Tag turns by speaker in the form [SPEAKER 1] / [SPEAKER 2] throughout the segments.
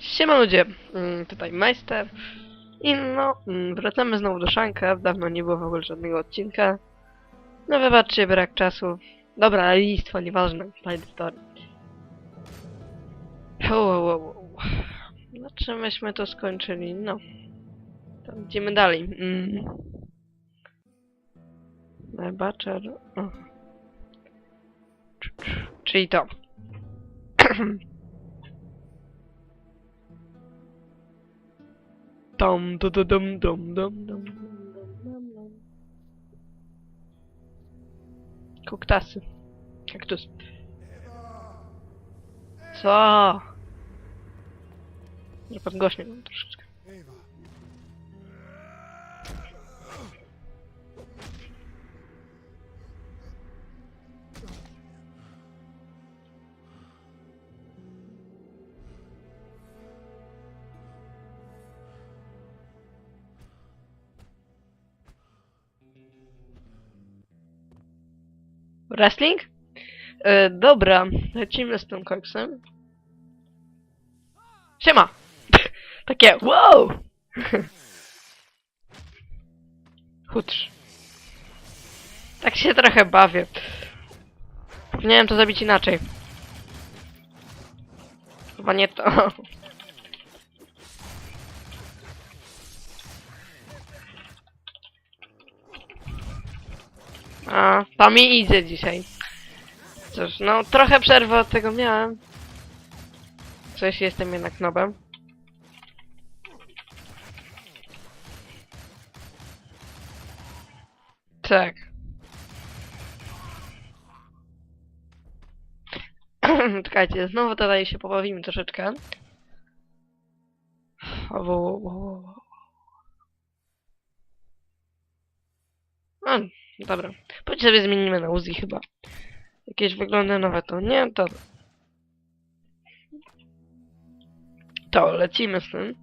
[SPEAKER 1] Siema ludzie, mm, tutaj Majster i no, mm, wracamy znowu do Szanka, dawno nie było w ogóle żadnego odcinka. No wybaczcie, brak czasu. Dobra, listwo, nieważne, fajny story. Czym myśmy to skończyli? No. To idziemy dalej. Mm. Najbaczer. Czyli to. Tam, da, da, dum, dum, dum, dum, dum, dum. Koktasy. Kaktus. Co? Może pan głośniej troszeczkę. Wrestling? E, dobra, lecimy z tym koksem. Siema! Takie, wow! Chutrz. Tak się trochę bawię. Powinienem to zrobić inaczej. Chyba nie to. A, to mi idzie dzisiaj. Cóż, no trochę przerwy od tego miałem. Coś jestem jednak nobem. Tak. Czekajcie, znowu tutaj się pobawimy troszeczkę. O, wo, wo, wo, dobra. Pójdź sobie zmienimy na Uzi chyba. Jakieś wyglądy nowe to nie, to... To, lecimy z tym.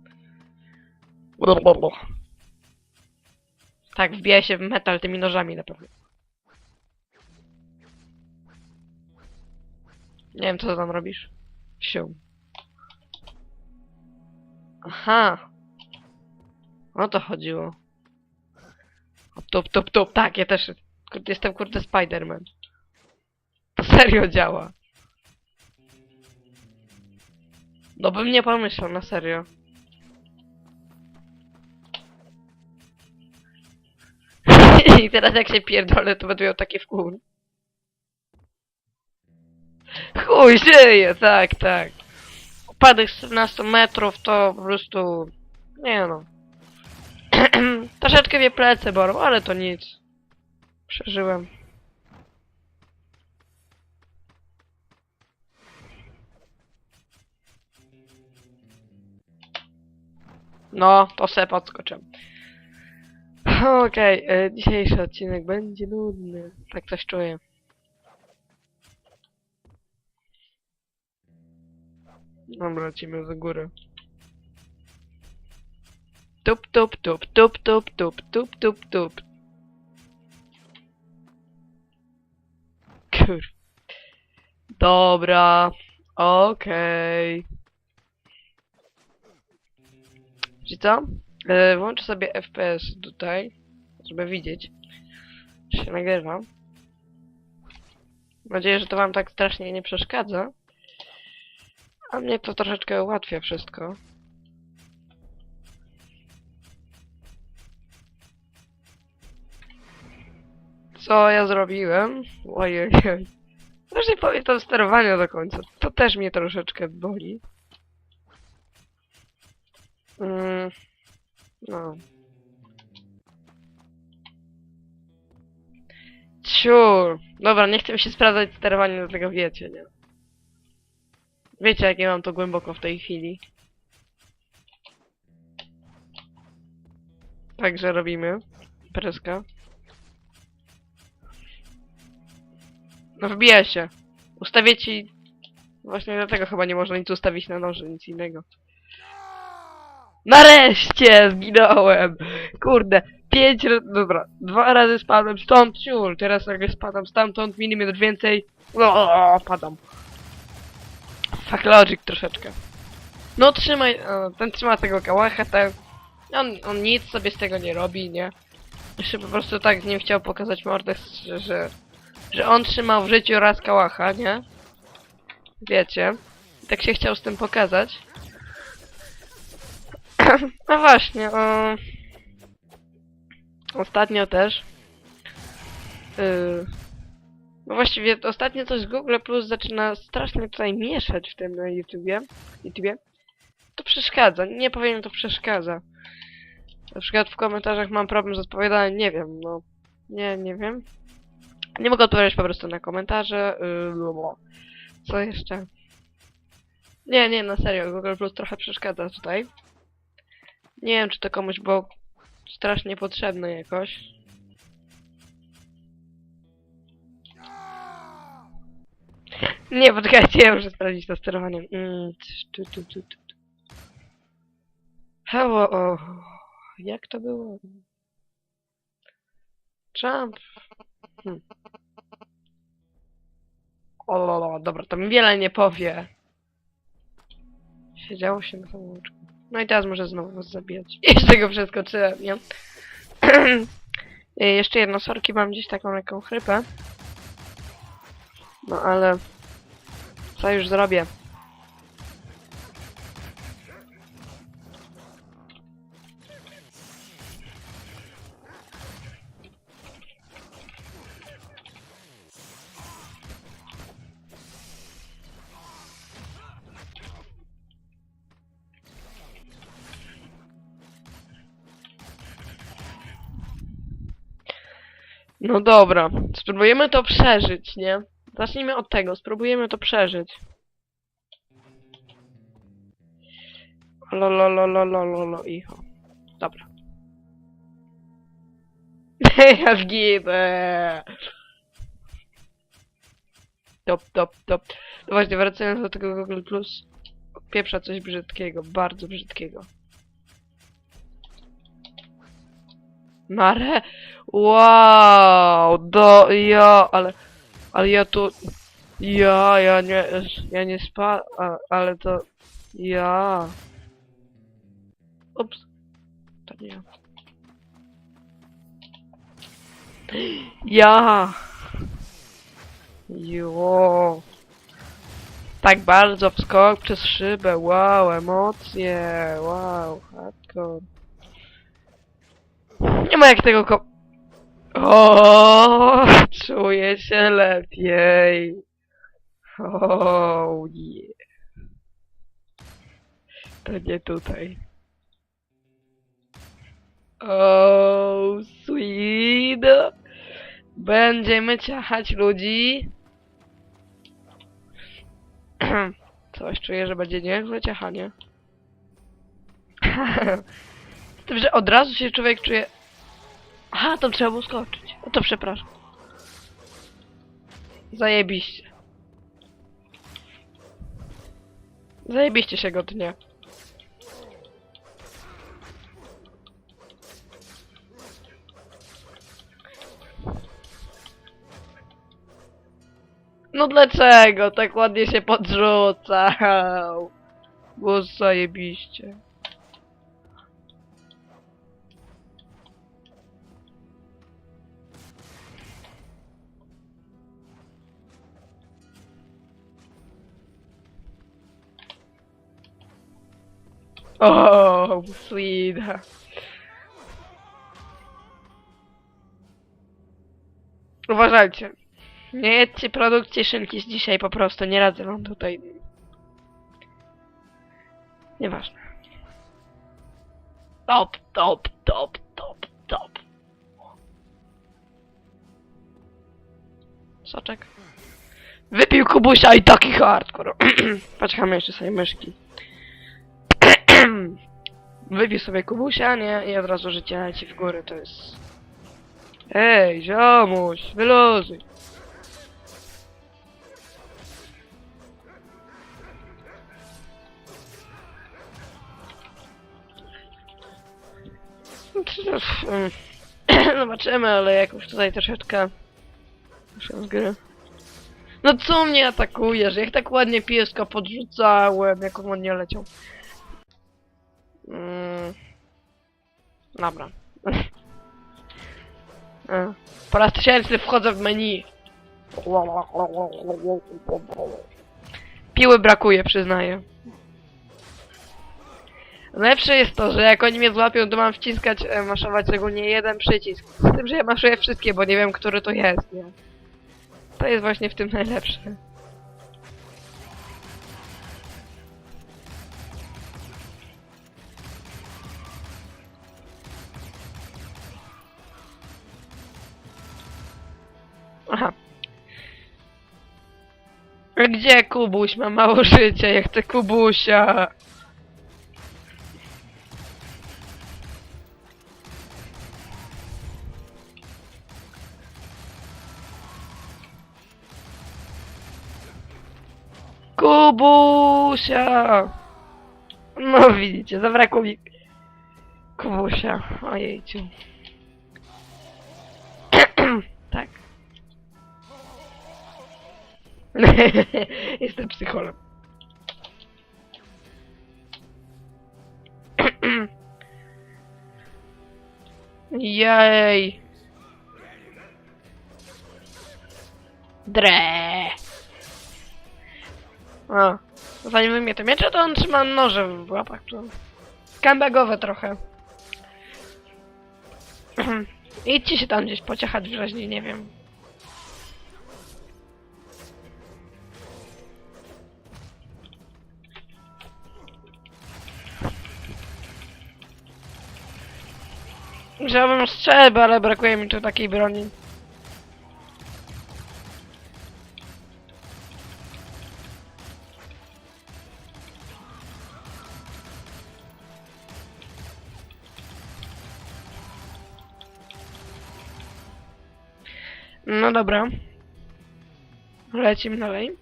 [SPEAKER 1] Blablabla. Tak, wbija się w metal tymi nożami na pewno. Nie wiem, co tam robisz. Siu. Aha. O to chodziło. Tup, tup, tup. Tak, ja też kurde, jestem kurde Spiderman. To serio działa. No bym nie pomyślał, na serio. I teraz jak się pierdolę, to będę miał takie wkór. Chuj, żyje, tak, tak. Upadek z 17 metrów to po prostu... Nie no. Troszeczkę mnie plecy bolą, ale to nic. Przeżyłem. No, to se podskoczę. Okej, e, dzisiejszy odcinek będzie nudny. Tak coś czuję. Dobra, lecimy za górę. Tup, tup, tup, tup, tup, tup, tup, tup, tup. Kur... Dobra, okej. Wiecie co? E, włączę sobie FPS tutaj, żeby widzieć, czy się nagrywa. Mam nadzieję, że to wam tak strasznie nie przeszkadza. A mnie to troszeczkę ułatwia wszystko. Co ja zrobiłem? Ojej. Właśnie pamiętam sterowanie do końca. To też mnie troszeczkę boli. Mm, no. Ciur. Dobra, nie chcę się sprawdzać sterowanie do tego wiecie, nie? Wiecie, jakie mam to głęboko w tej chwili. Także robimy. Preska. No wbija się. Ustawię ci... Właśnie dlatego chyba nie można nic ustawić na noży, nic innego. Nareszcie zginąłem! Kurde, pięć razy, dobra, dwa razy spadłem stąd, ciul, teraz nagle spadam stamtąd, milimetr więcej, o, padam. Fuck logic troszeczkę. No trzymaj, o, ten trzyma tego kałacha, ten... On, on nic sobie z tego nie robi, nie? Jeszcze po prostu tak nie chciał pokazać mordę, że, że, że on trzymał w życiu raz kałacha, nie? Wiecie? Tak się chciał z tym pokazać. No właśnie, o... Ostatnio też. Yy... No właściwie ostatnio coś Google Plus zaczyna strasznie tutaj mieszać w tym na YouTubie. YouTubie. To przeszkadza. Nie powiem, to przeszkadza. Na przykład w komentarzach mam problem z odpowiadaniem, nie wiem, no. Nie, nie wiem. Nie mogę odpowiadać po prostu na komentarze. Yy, co jeszcze? Nie, nie, na serio, Google Plus trochę przeszkadza tutaj. Nie wiem, czy to komuś było strasznie potrzebne jakoś. Nie, poczekajcie, ja muszę sprawdzić to sterowanie. Mm, tu, tu, tu, tu. Hello, o, jak to było? Jump. Hmm. O, lolo, dobra, to mi wiele nie powie. Siedziało się na samouczku. No i teraz może znowu was zabijać. Jeszcze go przeskoczyłem, nie? Y, Jeszcze jedno, sorki, mam gdzieś taką lekką chrypę. No ale... Co już zrobię? No dobra, spróbujemy to przeżyć, nie? Zacznijmy od tego, spróbujemy to przeżyć. Lololololololo, icho. Dobra. ja zginę. Top, top, top. No właśnie, wracając do tego Google Plus. Pieprza coś brzydkiego, bardzo brzydkiego. Mare? Wow, do, ja, ale, ale ja tu, ja, ja nie, ja nie spa, ale to, ja. Ups, to nie ja. Ja. Jo. Tak bardzo wskok przez szybę, wow, emocje, wow, hardcore. Nie ma jak tego ko... O, czuję się lepiej. O, nie. To nie tutaj. O, sweet. Będziemy ciachać ludzi. Coś czuję, że będzie niezłe ciachanie. Tym, że od razu się człowiek czuje... Aha, tam trzeba było skoczyć. No to przepraszam. Zajebiście. Zajebiście się go dnie. No dlaczego tak ładnie się podrzucał? Było zajebiście. O, sweet. Uważajcie. Nie jedźcie produkcji szynki z dzisiaj po prostu, nie radzę wam tutaj. Nieważne. Top, top, top, top, top. Soczek. Wypił kubusia i taki hardcore. Paczkamy jeszcze sobie myszki. Wypił sobie kubusia, nie? I od razu życie leci w górę, to jest... Ej, ziomuś, wyluzuj. Zobaczymy, ale jakoś tutaj troszeczkę... Proszę z gry. No co mnie atakujesz? Jak tak ładnie pieska podrzucałem, jak on nie leciał. Mm. Dobra. E, Po raz tysięczny wchodzę w menu. Piły brakuje, przyznaję. Najlepsze jest to, że jak oni mnie złapią, to mam wciskać, e, maszować ogólnie jeden przycisk. Z tym, że ja maszuję wszystkie, bo nie wiem, który to jest, nie? To jest właśnie w tym najlepsze. Aha. Gdzie Kubuś? Ma mało życia, ja chcę Kubusia. Kubusia! No widzicie, zabrakło mi Kubusia. Ojejciu. Jestem psycholog. Jej. Dre. O, zanim wymie to miecze, to on trzyma noże w łapach. Skandagowe trochę. Idźcie się tam gdzieś pociechać w nie wiem. Wziąłbym strzelbę, ale brakuje mi tu takiej broni. No dobra. Lecimy dalej.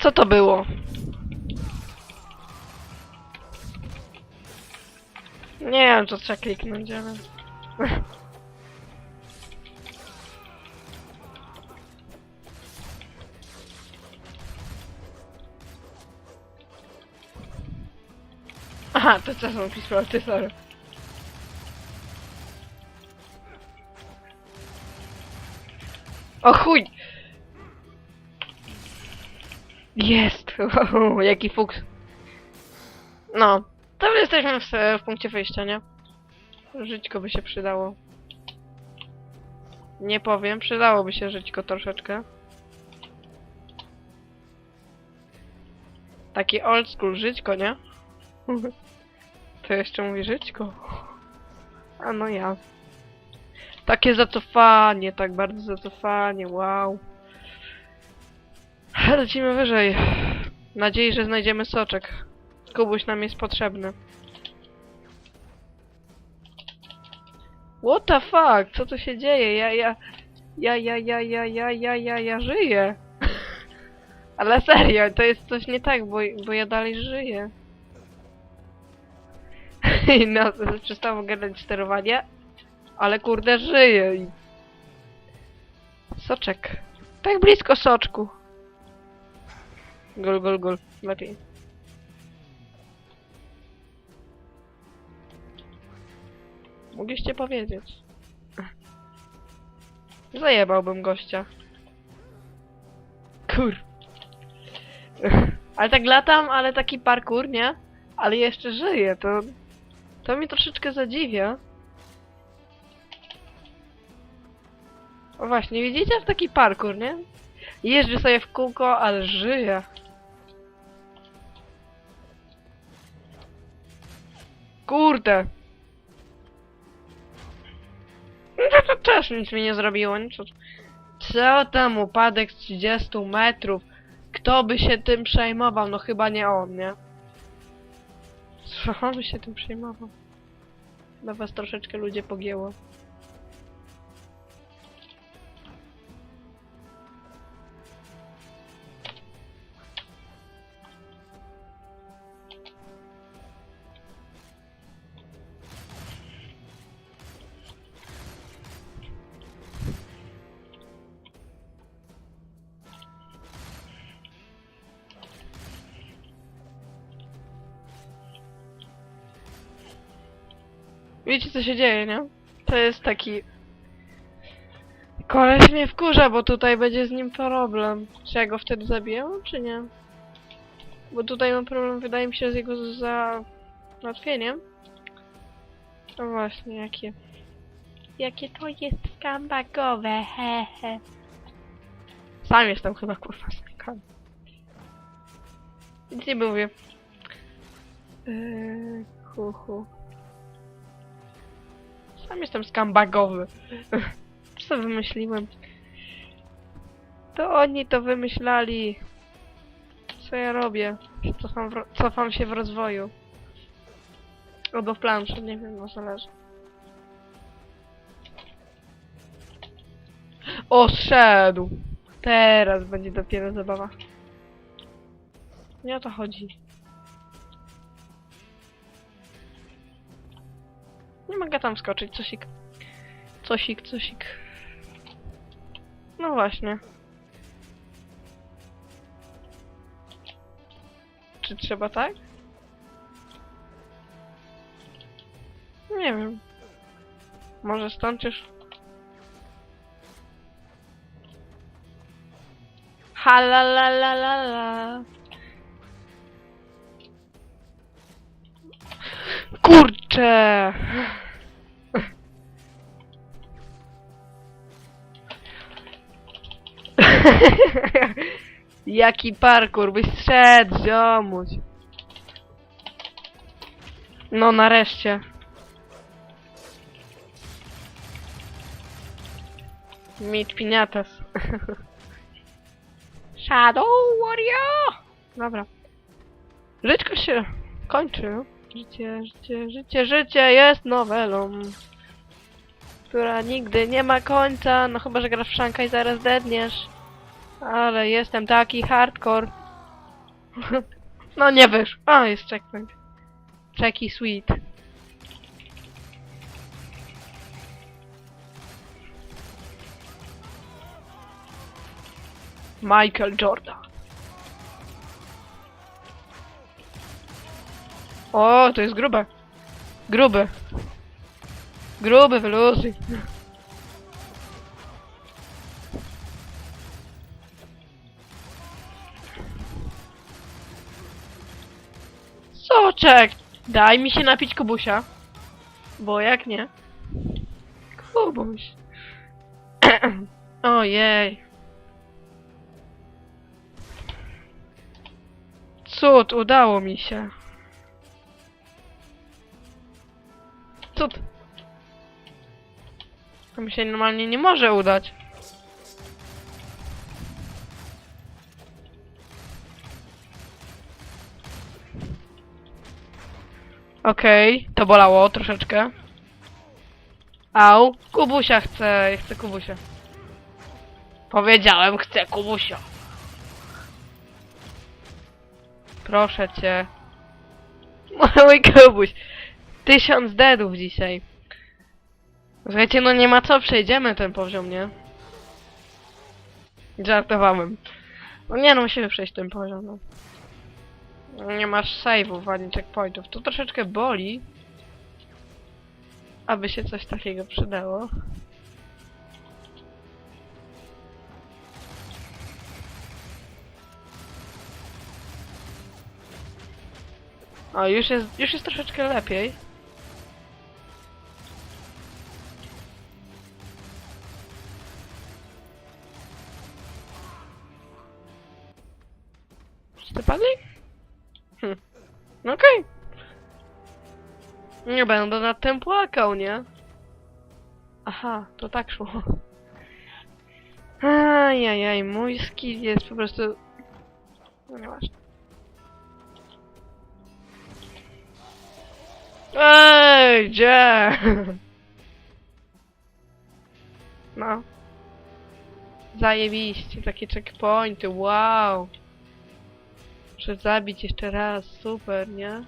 [SPEAKER 1] Co to było? Nie wiem, co trzeba kliknąć, ale... Aha, to co są pistolet, sorry. O chuj! Jest! Wow, jaki fuks. No, to my jesteśmy w, w punkcie wyjścia, nie? Żyćko by się przydało. Nie powiem, przydałoby się żyćko troszeczkę. Taki old school żyćko, nie? To jeszcze mówi żyćko. A no ja. Takie zacofanie, tak bardzo zacofanie, wow. Lecimy wyżej. Nadziei, że znajdziemy soczek. Kubuś nam jest potrzebny. What the fuck? Co tu się dzieje? Ja, ja... Ja, ja, ja, ja, ja, ja, ja, ja żyję. Ale serio, to jest coś nie tak, bo, bo ja dalej żyję. no, przestało gadać sterowanie. Ale kurde, żyję i... Soczek. Tak blisko soczku. Gol, gol, gol. Lepiej. Mogliście powiedzieć. Zajebałbym gościa. Kur. Ale tak latam, ale taki parkour, nie? Ale jeszcze żyję, to... To mi troszeczkę zadziwia. O właśnie, widzicie? Taki parkour, nie? Jeżdżę sobie w kółko, ale żyję. Kurde. No to, też nic mi nie zrobiło, nie? Co, co tam upadek z 30 metrów? Kto by się tym przejmował? No chyba nie on, nie? Co by się tym przejmował? Chyba was troszeczkę ludzie pogięło. Wiecie co się dzieje, nie? To jest taki... Koleś mnie wkurza, bo tutaj będzie z nim problem. Czy ja go wtedy zabiję, czy nie? Bo tutaj mam problem, wydaje mi się, z jego załatwieniem. No właśnie, jakie... Jakie to jest skambagowe, hehe. Sam jestem chyba, kurwa, skam. Nic nie mówię. Eee, hu, hu. Sam jestem skambagowy. Co wymyśliłem? To oni to wymyślali. Co ja robię? Cofam, cofam się w rozwoju. Albo w planszy, nie wiem, no zależy. O, szedł! Teraz będzie dopiero zabawa. Nie o to chodzi. Nie mogę tam skoczyć, cosik. Cosik, cosik. No właśnie. Czy trzeba tak? Nie wiem. Może stąd już... Halalalala. Kurczę! Jaki parkour, byś szedł, ziomuś. No nareszcie. Meet Piniatas. Shadow Warrior! Dobra. Żyćko się kończy. Życie, życie, życie, życie jest nowelą. Która nigdy nie ma końca. No chyba, że grasz w szanka i zaraz dedniesz. Ale jestem taki hardcore. no nie wiesz. A, jest checkpoint. Checky sweet. Michael Jordan. O, to jest grube. Gruby. Gruby, wyluzuj. Soczek! Daj mi się napić kubusia. Bo jak nie? Kubuś. Ojej. Cud, udało mi się. Cud. To mi się normalnie nie może udać. Okej, to bolało troszeczkę. Au, Kubusia chcę, chcę Kubusia. Powiedziałem, chcę Kubusia. Proszę cię. Mój Kubuś. Tysiąc deadów dzisiaj. Słuchajcie, no nie ma co, przejdziemy ten poziom, nie? Żartowałem. No nie no, musimy przejść ten poziom, no. Nie masz save'ów ani checkpointów. To troszeczkę boli. Aby się coś takiego przydało. O, już jest, już jest troszeczkę lepiej. Wszyscy padli? Hm. No Okej. Nie będę nad tym płakał, nie? Aha, to tak szło. Ajajaj, mój skill jest po prostu... No nieważne. Ej, gdzie? No. Zajebiście, takie checkpointy, wow. Muszę zabić jeszcze raz, super, nie?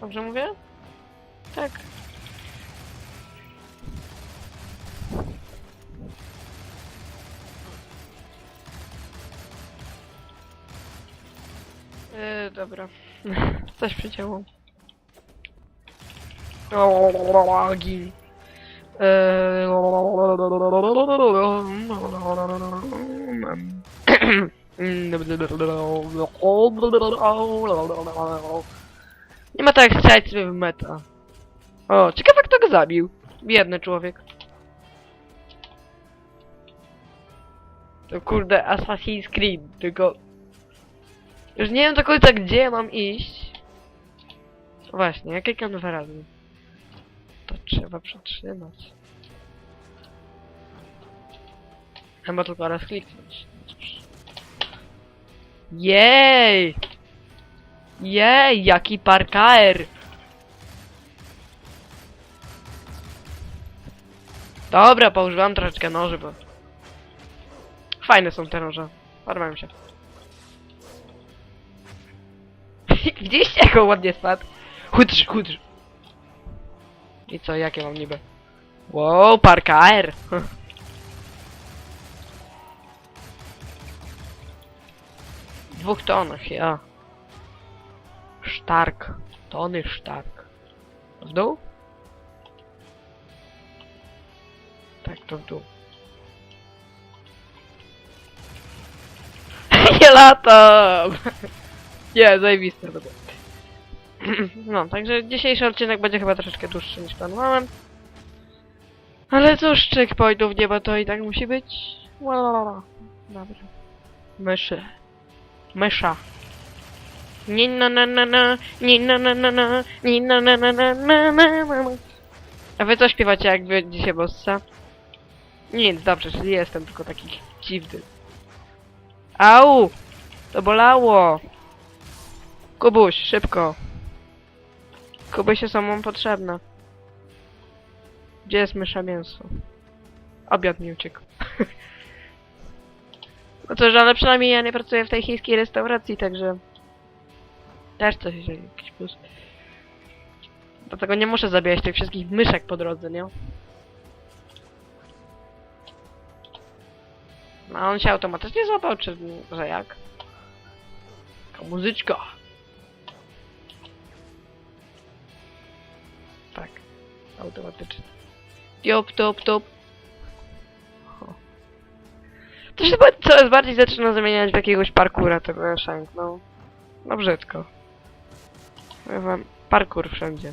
[SPEAKER 1] Dobrze mówię? Tak. Yy, dobra. Coś przecięło. O, gin. Nie ma tak jak strzelać sobie w meta. O, ciekawe kto go zabił. Biedny człowiek. To kurde Assassin's Creed, tylko... Już nie wiem do końca gdzie mam iść. Właśnie, jak klikam dwa razy. To trzeba przytrzymać. Chyba tylko raz kliknąć. Jej! Jej, jaki parkaer! Dobra, poużywam troszeczkę noży, bo... Fajne są te noże. Podobają się. Widzieliście jak ładnie spadł? Chudrz, chudrz. I co, jakie mam niby? Wow, parkaer! dwóch tonach, ja. Sztark. Tony sztark. W dół? Tak, to w dół. Nie latam! Nie, zajebiste to było. No, także dzisiejszy odcinek będzie chyba troszeczkę dłuższy niż planowałem. Ale cóż, checkpointów nie ma, to i tak musi być. Dobra. Myszy. Mysza. Nie na na na na, nie na na na na, nie na na na na na na na na. A wy co śpiewacie jak wy dzisiaj bossa? Nic, dobrze, czyli jestem tylko taki dziwny. Au! To bolało! Kubuś, szybko! Kubuś jest samą potrzebna. Gdzie jest mysza mięso? Obiad mi uciekł. no cóż, ale przynajmniej ja nie pracuję w tej chińskiej restauracji, także... Też coś jakiś plus. Dlatego nie muszę zabijać tych wszystkich myszek po drodze, nie? No on się automatycznie złapał, czy że jak? Taka muzyczka. Tak, automatycznie. Top, top, top. To się coraz bardziej zaczyna zamieniać w jakiegoś parkura tego shank, no. No brzydko. No ja wam wszędzie.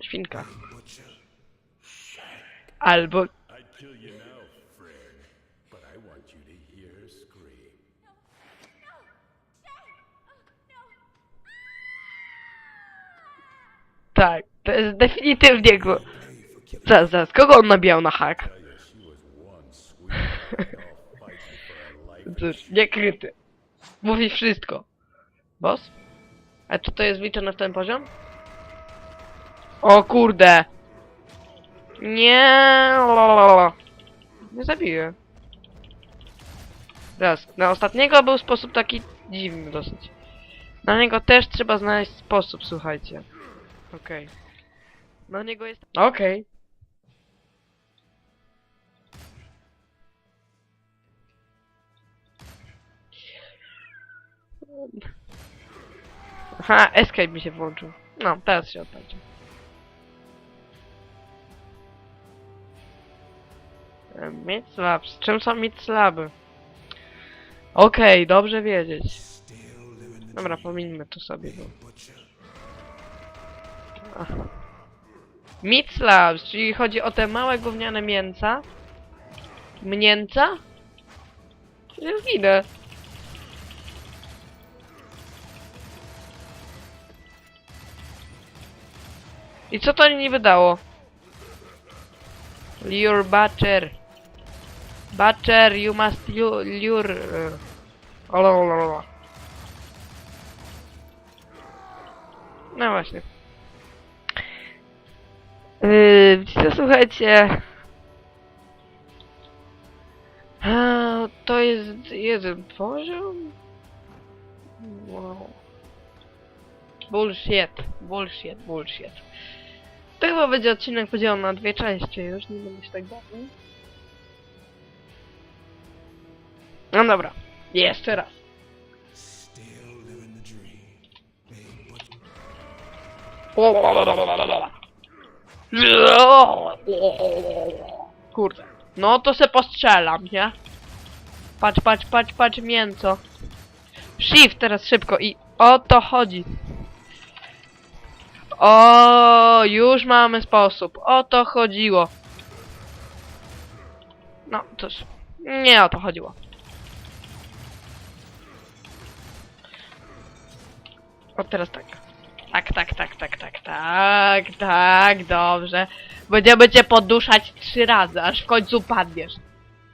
[SPEAKER 1] Świnka. Albo... Tak to jest definitywnie go. Zaraz, zaraz, kogo on nabijał na hak? Cóż, niekryty. Mówi wszystko. Boss? A czy to jest wliczone w ten poziom? O kurde! Nie. Nie zabiję. Raz. Na ostatniego był sposób taki dziwny dosyć. Na niego też trzeba znaleźć sposób, słuchajcie. Okej. Na niego jest... Okej. Aha, escape mi się włączył. No, teraz się odpalił. Mid slabs. Czym są mid slaby? Okej, dobrze wiedzieć. Dobra, pomińmy to sobie. Bo...
[SPEAKER 2] butcher.
[SPEAKER 1] Meat slabs, czyli chodzi o te małe gówniane mięca. Mnięca? Nie zginę. I co to niby dało? Lure Butcher. Butcher, you must lu- lure... Ololololo. No właśnie. Yy, to słuchajcie. A, to jest jeden poziom? Wow. Bullshit, bullshit, bullshit. To chyba będzie odcinek podzielony na dwie części, już nie będę się tak bawił. No dobra, jeszcze raz. Bla, bla, bla, bla, bla, bla. Kurde. No to se postrzelam, nie? Patrz, patrz, patrz, patrz, mięco. Shift teraz szybko i o to chodzi. O, już mamy sposób. O to chodziło. No, cóż. Nie o to chodziło. O, teraz tak. Tak, tak, tak, tak, tak, tak, tak, dobrze. Będziemy cię poduszać trzy razy, aż w końcu padniesz.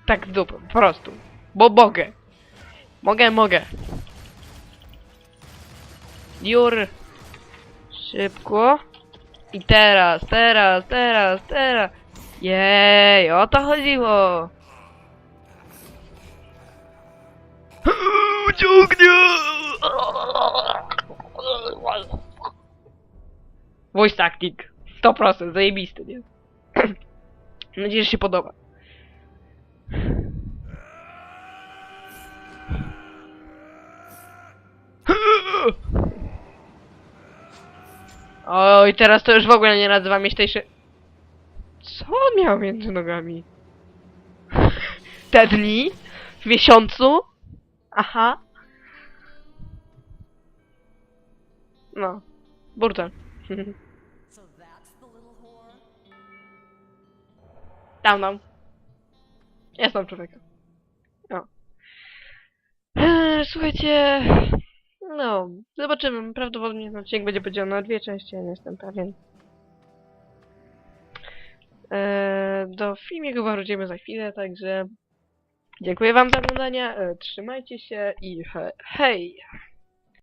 [SPEAKER 1] Tak w dupę, po prostu. Bo mogę. Mogę, mogę. Jur. Szybko. I teraz, teraz, teraz, teraz. Jej, o to chodziło. Ciągnie! Voice acting. 100%, zajebisty, nie? Mam nadzieję, że się podoba. Oj, teraz to już w ogóle nie nazywa myślejszy... Co on miał między nogami? Te dni? W miesiącu? Aha. No. Burtel. Tam, tam. Jest tam człowieka. O. Eee, słuchajcie. No, zobaczymy. Prawdopodobnie ten odcinek będzie podzielony na dwie części, ja nie jestem pewien. Eee, do filmiku wrócimy za chwilę, także dziękuję wam za oglądanie, e, trzymajcie się i he, hej!